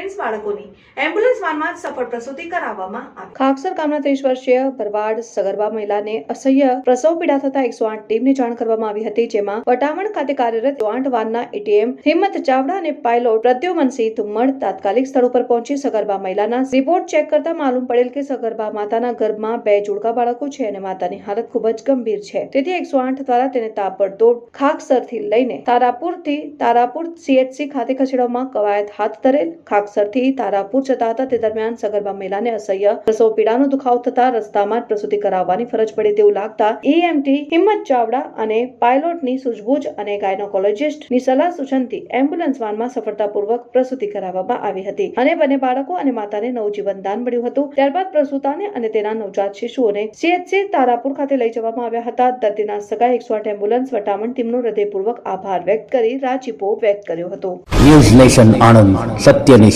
Twins બાળકોની ambulance સફળ પ્રસૂતિ કરાવવામાં આવી. ખાકસર ગામના ત્રીસ વર્ષીય ભરવાડ સગર્ભા મહિલાને અસહ્ય પ્રસવ પીડા થતા એકસો આઠ ટીમને જાણ કરવામાં આવી હતી, જેમાં વટામણ ખાતે કાર્યરત આઠ વાનના એટીએમ હિંમત ચાવડા અને પાયલોટ પ્રદ્યુમનસિંહ ધુમ્મડ તાત્કાલિક સ્થળ ઉપર પહોંચી સગર્ભા મહિલાના રિપોર્ટ ચેક કરતા માલુમ પડેલ કે સગર્ભા માતાના ગર્ભમાં બે જોડકા બાળકો છે અને માતાની હાલત ખૂબ જ ગંભીર છે. તેથી એકસો આઠ દ્વારા તેને તાબડતોડ ખાકસરથી લઈને તારાપુરથી તારાપુર સીએચસી ખાતે ખસેડવામાં કવાયત હાથ ધરેલ ખાકસરથી તારાપુર જતા હતા. તે દરમિયાન સગર્ભા મહિલાને અસહ્ય પ્રસવ પીડાનો દુખાવો થતા રસ્તામાં જ કરાવવાની ફરજ પડી તેવું લાગતા એએમટી હિંમત ચાવડા અને પાયલોટની સૂઝબૂછ અને ગાયનોકોલોજિસ્ટની સલાહ સૂચનથી એમ્બ્યુલન્સ વાનમાં સફળતાપૂર્વક પ્રસૂતિ કરાવવામાં આવી હતી અને બંને બાળકો અને માતાને નવજીવન દાન મળ્યું હતું. ત્યારબાદ પ્રસૂતાને અને તેના નવજાત શિશુઓને સીએચસી તારાપુર ખાતે લઈ જવામાં આવ્યા હતા. દર્દીના સગા એકસો આઠ એમ્બ્યુલન્સ વટામણ ટીમનો હૃદયપૂર્વક આભાર વ્યક્ત કરી રાજીપો વ્યક્ત કર્યો હતો. ન્યૂઝ નેશન આણંદ, સત્યની